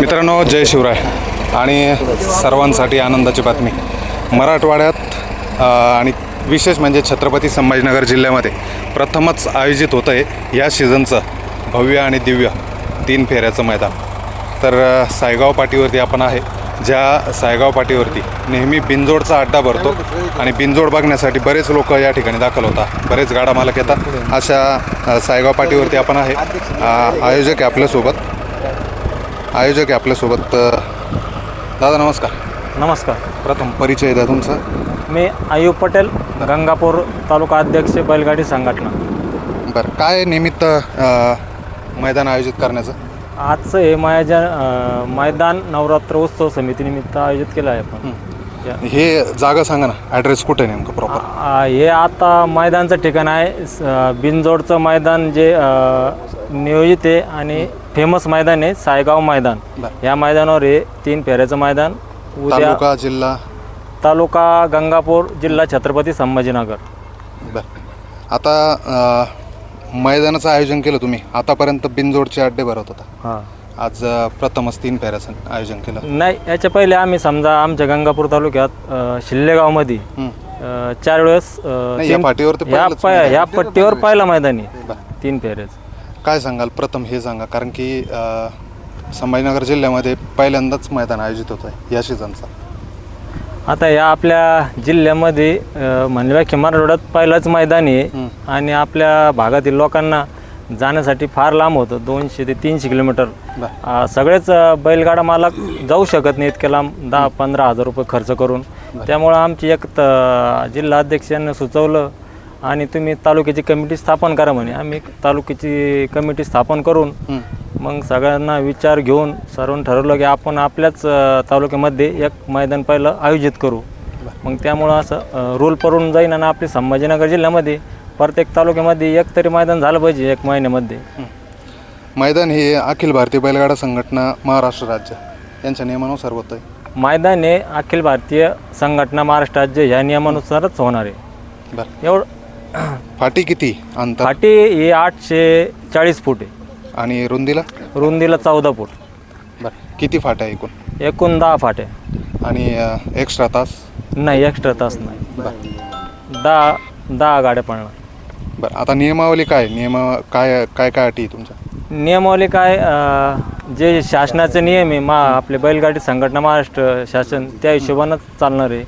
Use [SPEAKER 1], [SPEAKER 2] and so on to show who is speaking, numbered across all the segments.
[SPEAKER 1] मित्रांनो जय शिवराय. आणि सर्वांसाठी आनंदाची बातमी. मराठवाड्यात आणि विशेष म्हणजे छत्रपती संभाजीनगर जिल्ह्यामध्ये प्रथमच आयोजित होतं आहे या सीझनचं भव्य आणि दिव्य तीन फेऱ्याचं मैदान. तर सायगाव पाटीवरती आपण आहे ज्या सायगाव पाटीवरती नेहमी बिंजोडचा अड्डा भरतो आणि बिंजोड बघण्यासाठी बरेच लोक या ठिकाणी दाखल होतात. बरेच गाडा मालक येतात. अशा सायगाव पाटीवरती आपण आहे. आयोजक आहे आपल्यासोबत. आयोजक आहे आपल्यासोबत दादा नमस्कार.
[SPEAKER 2] नमस्कार.
[SPEAKER 1] प्रथम. परिचय द्या तुमचा.
[SPEAKER 2] मी आयुब पटेल गंगापूर तालुका अध्यक्ष बैलगाडी संघटना.
[SPEAKER 1] बरं काय निमित्त अ, मैदान आयोजित करण्याचं?
[SPEAKER 2] आजचं हे अं, मैदान नवरात्र उत्सव समितीनिमित्त आयोजित केलं आहे आपण.
[SPEAKER 1] हे जागा सांगा ना ॲड्रेस कुठे नेमकं प्रॉपर
[SPEAKER 2] आ- हे आता मैदानचं ठिकाण आहे. स- बिनजोडचं मैदान जे अं, नियोजित आहे आणि फेमस मैदान आहे सायगाव मैदान.
[SPEAKER 1] बरं.
[SPEAKER 2] या मैदानावर हे तीन फेऱ्याचं मैदान. उद्या
[SPEAKER 1] तालुका जिल्हा?
[SPEAKER 2] तालुका गंगापूर जिल्हा छत्रपती संभाजीनगर.
[SPEAKER 1] बरं. आता अ, मैदानाचं आयोजन केलं तुम्ही. आतापर्यंत बिनजोडचे अड्डे भरत होता.
[SPEAKER 2] हां.
[SPEAKER 1] आज अ, प्रथमच तीन फेऱ्याचं आयोजन केलं
[SPEAKER 2] नाही याच्या पहिले आम्ही समजा आमच्या गंगापूर तालुक्यात अ, शिल्लेगावमध्ये
[SPEAKER 1] हं.
[SPEAKER 2] अ, चार वेळेस अ,
[SPEAKER 1] नाही, या
[SPEAKER 2] तीन-
[SPEAKER 1] पाटीवर तर
[SPEAKER 2] या
[SPEAKER 1] पहिलंच
[SPEAKER 2] पाय-
[SPEAKER 1] मैदान.
[SPEAKER 2] या पट्टीवर पहिला मैदानी. तीन फेरेच
[SPEAKER 1] काय सांगाल प्रथम हे सांगा कारण की अ, संभाजीनगर जिल्ह्यामध्ये पहिल्यांदाच मैदान आयोजित होतं आहे या सीझनचा
[SPEAKER 2] आता या आपल्या जिल्ह्यामध्ये अ, म्हणल्या की मराठवाड्यात पहिलंच मैदान आहे. आणि आपल्या भागातील लोकांना जाण्यासाठी फार लांब होतं. दोनशे ते तीनशे किलोमीटर. अ, सगळेच अ, बैलगाडा मालक जाऊ शकत नाही इतक्या लांब. दहा पंधरा हजार रुपये खर्च करून. त्यामुळं आमची एक त- जिल्हा अध्यक्षांनी सुचवलं आणि तुम्ही तालुक्याची कमिटी स्थापन करा म्हणे. आम्ही एक तालुक्याची कमिटी स्थापन करून. मग सगळ्यांना विचार घेऊन सर्वांनी ठरवलं की आपण आपल्याच अ, तालुक्यामध्ये एक मैदान पहिलं आयोजित करू. मग त्यामुळं असं रूल पडून जाईन आणि आपली संभाजीनगर जिल्ह्यामध्ये प्रत्येक तालुक्यामध्ये एक तरी मैदान झालं पाहिजे एक महिन्यामध्ये.
[SPEAKER 1] मैदान हे अखिल भारतीय बैलगाडा संघटना महाराष्ट्र राज्य यांच्या नियमानुसार होतं आहे
[SPEAKER 2] मैदान हे अखिल भारतीय संघटना महाराष्ट्र राज्य ह्या नियमानुसारच होणार आहे.
[SPEAKER 1] बरं.
[SPEAKER 2] एवढं
[SPEAKER 1] फाटी किती अंतर?
[SPEAKER 2] फाटी ही आठशे चाळीस फूट आहे.
[SPEAKER 1] आणि रुंदीला?
[SPEAKER 2] रुंदीला चौदा फूट.
[SPEAKER 1] बरं. किती फाट्या एकूण?
[SPEAKER 2] एकूण दहा फाट्या
[SPEAKER 1] आणि एक्स्ट्रा तास?
[SPEAKER 2] नाही एक्स्ट्रा तास नाही.
[SPEAKER 1] बरं.
[SPEAKER 2] दहा दहा गाड्या पळणार.
[SPEAKER 1] बरं आता नियमावली काय? नियम काय काय काय अटी आहे तुमच्या?
[SPEAKER 2] नियमावली काय अं, जे शासनाचे नियम आहे मा आपले बैलगाडी संघटना महाराष्ट्र शासन त्या हिशोबानंच चालणार आहे.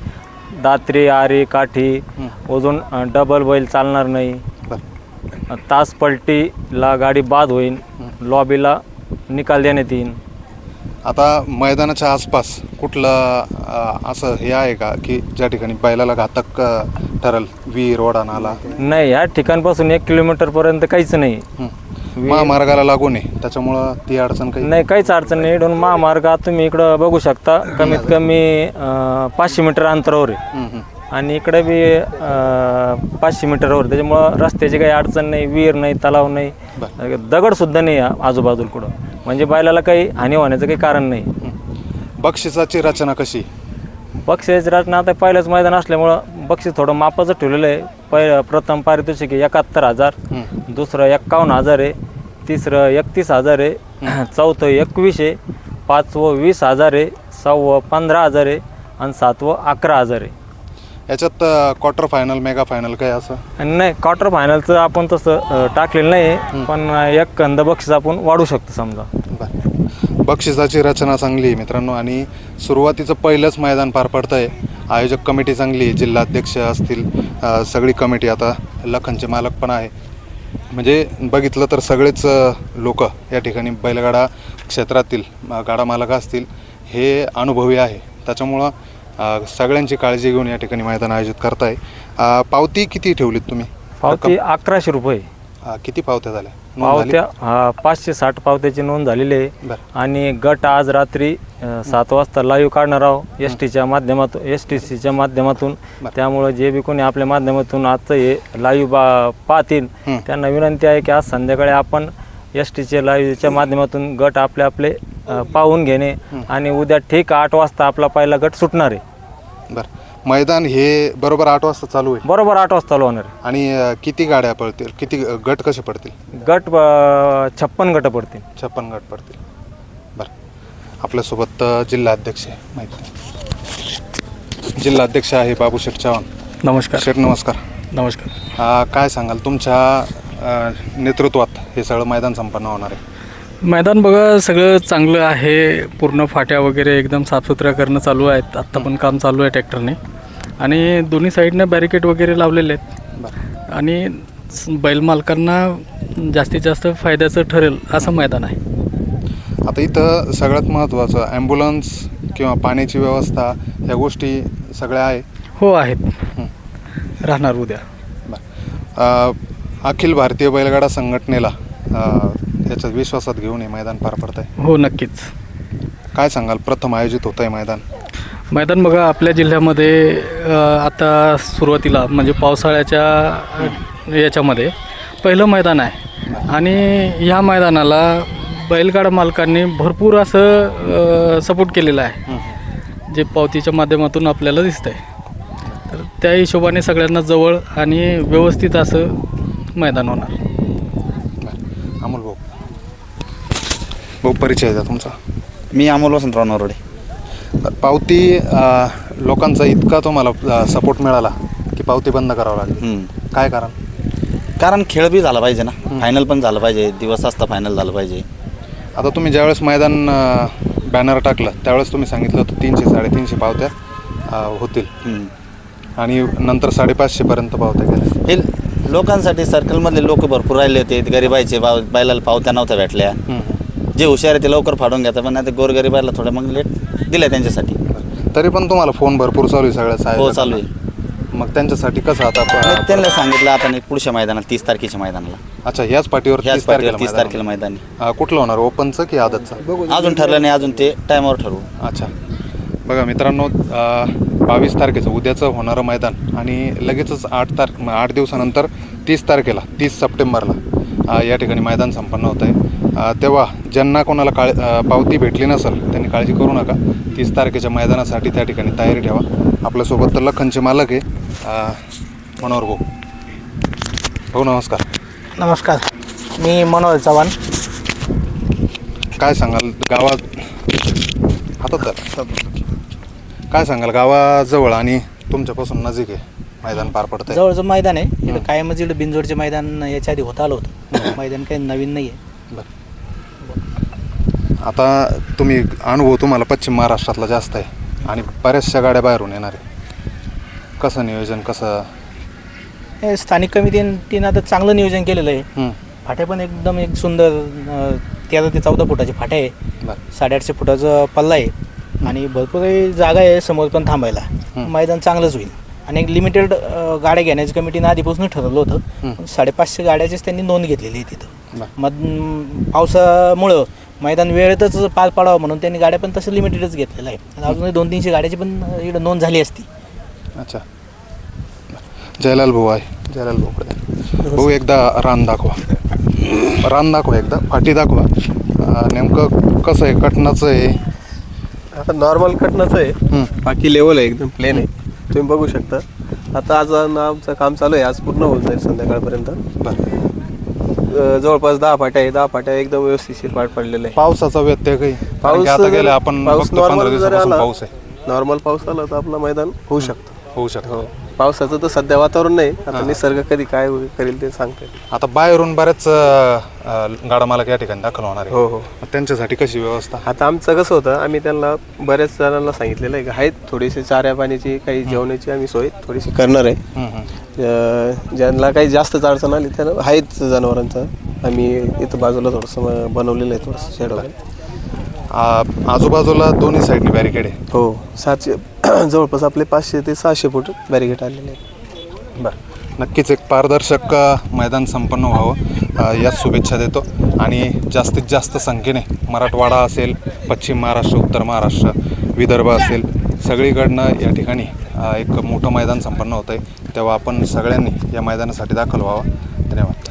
[SPEAKER 2] दात्री आरी काठी अजून अं, डबल बैल चालणार नाही.
[SPEAKER 1] बरं.
[SPEAKER 2] तास पलटीला गाडी बाद होईल लॉबीला निकाल देण्यात येईल
[SPEAKER 1] आता मैदानाच्या आसपास कुठलं अ, असं हे आहे का की ज्या ठिकाणी बैलाला घातक अ, ठरल? विहीर ओढा नाला
[SPEAKER 2] नाही या ठिकाणपासून एक किलोमीटरपर्यंत काहीच नाही.
[SPEAKER 1] महामार्गाला लागून आहे त्याच्यामुळं ती अडचण काही
[SPEAKER 2] नाही काहीच अडचण नाही. इकडून महामार्गात तुम्ही इकडं बघू शकता. कमीत कमी पाचशे मीटर अंतरावर आहे. आणि इकडे बी पाचशे मीटरवर त्याच्यामुळं रस्त्याची काही अडचण नाही विहीर नाही तलाव नाही. दगडसुद्धा नाही आजूबाजूला कुठं. म्हणजे बैलाला काही हानी होण्याचं काही कारण नाही.
[SPEAKER 1] बक्षिसाची रचना कशी?
[SPEAKER 2] बक्षीस रचना आता पहिलंच मैदान असल्यामुळं बक्षीस थोडं मापाचं ठेवलेलं आहे. पहि प्रथम पारितोषिक आहे एकाहत्तर हजार. दुसरं एक्कावन्न हजार आहे. तिसरं एकतीस हजार आहे. चौथं एकवीस आहे. पाचवं वीस हजार आहे. सहावं पंधरा हजार आहे. आणि सातवं अकरा हजार आहे.
[SPEAKER 1] याच्यात क्वार्टर फायनल मेगा फायनल काय असं?
[SPEAKER 2] आणि नाही क्वार्टर फायनलचं आपण तसं टाकलेलं नाही पण एक कंद बक्षीस आपण वाढू शकतो समजा.
[SPEAKER 1] बक्षिसाची रचना चांगली आहे मित्रांनो. आणि सुरुवातीचं पहिलंच मैदान पार पडतं आहे आयोजक कमिटी चांगली आहे जिल्हाध्यक्ष असतील सगळी कमिटी आता लखनचे मालक पण आहे. म्हणजे बघितलं तर सगळेच लोक या ठिकाणी बैलगाडा क्षेत्रातील गाडा मालक असतील हे अनुभवी आहे. त्याच्यामुळं सगळ्यांची काळजी घेऊन या ठिकाणी मैदान आयोजित करताय. पावती किती ठेवलीत तुम्ही?
[SPEAKER 2] पावती अकराशे रुपये.
[SPEAKER 1] किती पावत्या झाल्या? नोंद झाली?
[SPEAKER 2] पावत्या हा, पाचशे साठ पावत्याची नोंद झालेली आहे.
[SPEAKER 1] बरं.
[SPEAKER 2] आणि गट आज रात्री अ, सात वाजता लाईव्ह काढणार आहोत. एस टीच्या माध्यमातून एस टी सीच्या माध्यमातून.
[SPEAKER 1] बरं.
[SPEAKER 2] त्यामुळे जे बी कोणी आपल्या माध्यमातून आजचं हे लाईव्ह बा पाहतील
[SPEAKER 1] हं.
[SPEAKER 2] त्यांना विनंती आहे की आज संध्याकाळी आपण एस टीच्या लाईव्हच्या माध्यमातून गट आपले आपले अ, पाहून घेणे. आणि उद्या ठीक आठ वाजता आपला पहिला गट सुटणार आहे.
[SPEAKER 1] बरं. मैदान हे बरोबर आठ वाजता चालू आहे.
[SPEAKER 2] बरोबर आठ वाजता चालू होणार आहे.
[SPEAKER 1] आणि अ, किती गाड्या पडतील किती गट कसे पडतील?
[SPEAKER 2] गट अ, छप्पन गट पडतील.
[SPEAKER 1] छप्पन गट पडतील. बरं. आपल्यासोबत अ, जिल्हाध्यक्ष आहे. माहिती आहे. जिल्हाध्यक्ष आहे बाबू शेठ चव्हाण.
[SPEAKER 3] नमस्कार.
[SPEAKER 1] शेठ नमस्कार.
[SPEAKER 3] नमस्कार.
[SPEAKER 1] अ, काय सांगाल? तुमच्या अ, नेतृत्वात हे सगळं मैदान संपन्न होणार आहे.
[SPEAKER 3] मैदान बघा सगळं चांगलं आहे. पूर्ण फाट्या वगैरे एकदम साफसुथऱ्या करणं चालू आहेत. आत्ता पण काम चालू आहे ट्रॅक्टरने. आणि दोन्ही साईडनं बॅरिकेड वगैरे लावलेले आहेत. आणि बैल मालकांना जास्तीत जास्त फायद्याचं ठरेल असं मैदान आहे.
[SPEAKER 1] आता इथं सगळ्यात महत्त्वाचं ॲम्ब्युलन्स किंवा पाण्याची व्यवस्था ह्या गोष्टी सगळ्या आहे.
[SPEAKER 3] हो आहेत. राहणार उद्या.
[SPEAKER 1] अखिल भारतीय बैलगाडा संघटनेला अ, याच्यात विश्वासात घेऊन हे मैदान पार पडत आहे
[SPEAKER 3] हो नक्कीच.
[SPEAKER 1] काय सांगाल? प्रथम आयोजित होतं आहे मैदान.
[SPEAKER 3] मैदान बघा आपल्या जिल्ह्यामध्ये अ, आता सुरुवातीला म्हणजे पावसाळ्याच्या याच्यामध्ये पहिलं मैदान आहे. आणि ह्या मैदानाला बैलगाडा मालकांनी भरपूर असं सपोर्ट केलेलं आहे. जे पावतीच्या माध्यमातून आपल्याला दिसतं आहे तर त्या हिशोबाने सगळ्यांना जवळ आणि व्यवस्थित असं मैदान होणार
[SPEAKER 1] बरं. अमोल भाऊ भाऊ परिचय द्या तुमचा.
[SPEAKER 4] मी अमोल वसंतराव नरोडे.
[SPEAKER 1] तर पावती अ, लोकांचा इतका तुम्हाला सपोर्ट मिळाला की पावती बंद करावं लागली.
[SPEAKER 4] हम्म.
[SPEAKER 1] काय कारण?
[SPEAKER 4] कारण खेळ बी झाला पाहिजे ना. फायनल पण झालं पाहिजे. दिवस असता फायनल झालं पाहिजे.
[SPEAKER 1] आता तुम्ही ज्यावेळेस मैदान बॅनर टाकलं त्यावेळेस तुम्ही सांगितलं होतं तीनशे साडेतीनशे पावत्या अ, होतील.
[SPEAKER 4] हम्म.
[SPEAKER 1] आणि नंतर साडेपाचशेपर्यंत पावत्या गेल्या.
[SPEAKER 4] हे लोकांसाठी सर्कलमधले लोक भरपूर राहिले होते. गरिबाईचे बाव बैलाला पावत्या नव्हत्या भेटल्या.
[SPEAKER 1] हम्म.
[SPEAKER 4] जे हुशार आहे ते लवकर फाडून घेतात पण आता गोरगरिबाला थोड्या मग लेट दिल्या त्यांच्यासाठी.
[SPEAKER 1] तरी पण तुम्हाला फोन भरपूर चालू आहे सगळ्या
[SPEAKER 4] हो
[SPEAKER 1] साहेब
[SPEAKER 4] चालू आहे.
[SPEAKER 1] मग त्यांच्यासाठी कसं आता
[SPEAKER 4] त्यांना सांगितलं आता नाही पुढच्या मैदानात तीस तारखेच्या मैदानाला.
[SPEAKER 1] अच्छा ह्याच पाठीवर
[SPEAKER 4] ह्याच
[SPEAKER 1] तीस
[SPEAKER 4] पाठीवर
[SPEAKER 1] तारखेला
[SPEAKER 4] तीस
[SPEAKER 1] मैदान.
[SPEAKER 4] तारखेला मैदानी
[SPEAKER 1] कुठलं होणार ओपनचं की आदतचं?
[SPEAKER 4] अजून ठरलं नाही अजून ते टायमावर ठरवू.
[SPEAKER 1] अच्छा. बघा मित्रांनो बावीस तारखेचं उद्याचं होणारं मैदान आणि लगेचच आठ तार आठ दिवसानंतर तीस तारखेला तीस सप्टेंबरला अं, या ठिकाणी मैदान संपन्न होतं आहे तेव्हा ज्यांना कोणाला काळ पावती भेटली नसेल त्यांनी काळजी करू नका. तीस तारखेच्या मैदानासाठी त्या ठिकाणी तयारी ठेवा. आपल्यासोबत तर लखनचे मालक आहे मनोहर भाऊ. भाऊ नमस्कार.
[SPEAKER 5] नमस्कार. मी मनोहर चव्हाण.
[SPEAKER 1] काय सांगाल गावात हातात धरा. काय सांगाल गावाजवळ आणि तुमच्यापासून नजीक आहे मैदान पार पडत
[SPEAKER 5] जवळचं मैदान आहे इकडं कायमच इकडं बिंजोडचे मैदान याच्या आधी होत आलं होतं. मैदान काही नवीन नाही आहे
[SPEAKER 1] आता तुम्ही अनुभव तुम्हाला पश्चिम महाराष्ट्रातला जास्त आहे आणि बऱ्याचशा गाड्या बाहेरून येणार आहे. कसं नियोजन कसं?
[SPEAKER 5] हे स्थानिक कमिटीनं आता चांगलं नियोजन केलेलं आहे.
[SPEAKER 1] हं,
[SPEAKER 5] फाट्या पण एकदम एक सुंदर अं, तेरा ते चौदा फुटाची फाट्या आहे.
[SPEAKER 1] बरं.
[SPEAKER 5] साडेआठशे फुटाचा पल्ला आहे आणि भरपूर काही जागा आहे समोर पण थांबायला.
[SPEAKER 1] हं.
[SPEAKER 5] मैदान चांगलंच होईल. आणि एक लिमिटेड गाड्या घेण्याची कमिटीनं आधीपासून ठरवलं
[SPEAKER 1] हं.
[SPEAKER 5] होतं साडेपाचशे गाड्याचीच त्यांनी नोंद घेतलेली आहे तिथं.
[SPEAKER 1] बरं.
[SPEAKER 5] मध पावसामुळं मैदान वेळेतच पार पाडावं म्हणून त्यांनी गाड्या पण तसं लिमिटेडच घेतलेलं आहे आणि अजूनही दोन तीनशे गाड्याची पण इकडं नोंद झाली असती.
[SPEAKER 1] अच्छा. जयलाल भाऊ आहे. जयलाल भाऊकडे भाऊ एकदा रान दाखवा. रान दाखवा एकदा. फाटी दाखवा. नेमकं कसं आहे? कटनाचं आहे?
[SPEAKER 6] आता नॉर्मल कटनंच आहे. बाकी लेवल आहे एकदम प्लेन आहे. तुम्ही बघू शकता. आता आज आमचं काम चालू आहे. आज पूर्ण होऊन जाईल संध्याकाळपर्यंत.
[SPEAKER 1] बरं.
[SPEAKER 6] अं, जवळपास दहा फाट्या आहे. दहा फाट्या एकदम व्यवस्थिशीर पाठ पडलेले आहे.
[SPEAKER 1] पावसाचा व्यत्यय काही? कारण की
[SPEAKER 6] पाऊस
[SPEAKER 1] आता आपण बघतो पंधरा दिवसापासून पाऊस आहे.
[SPEAKER 6] नॉर्मल पाऊस आला तर आपलं मैदान होऊ शकतं.
[SPEAKER 1] होऊ शकतो.
[SPEAKER 6] हो. पावसाचं तर सध्या वातावरण नाही. आता निसर्ग कधी काय करेल ते सांगता
[SPEAKER 1] आता बाहेरून बऱ्याच अं, गाडा मालक या ठिकाणी दाखल होणार आहे
[SPEAKER 6] हो हो.
[SPEAKER 1] मग त्यांच्यासाठी कशी व्यवस्था?
[SPEAKER 6] आता आमचं कसं होतं आम्ही त्यांना बऱ्याच जणांना सांगितलेलं आहे की आहेत थोडीशी चाऱ्या पाण्याची काही जेवणाची आम्ही सोय थोडीशी करणार आहे. अ, ज्यांना काही जास्त अडचण आली त्यांना आहेत जनावरांचं. आम्ही इथं बाजूला थोडंसं बनवलेलं आहे थोडंसं शेड वगैरे
[SPEAKER 1] आ- आजूबाजूला दोन्ही साईडनी बॅरिकेड आहे.
[SPEAKER 6] हो सातशे जवळपास आपले पाचशे ते सहाशे फूट बॅरिगेट आलेले आहेत.
[SPEAKER 1] बरं. नक्कीच एक पारदर्शक अ, मैदान संपन्न व्हावं अ, याच शुभेच्छा देतो. आणि जास्तीत जास्त संख्येने मराठवाडा असेल पश्चिम महाराष्ट्र उत्तर महाराष्ट्र विदर्भ असेल सगळीकडनं या ठिकाणी अ, एक मोठं मैदान संपन्न होतं आहे तेव्हा आपण सगळ्यांनी या मैदानासाठी दाखल व्हावं. धन्यवाद.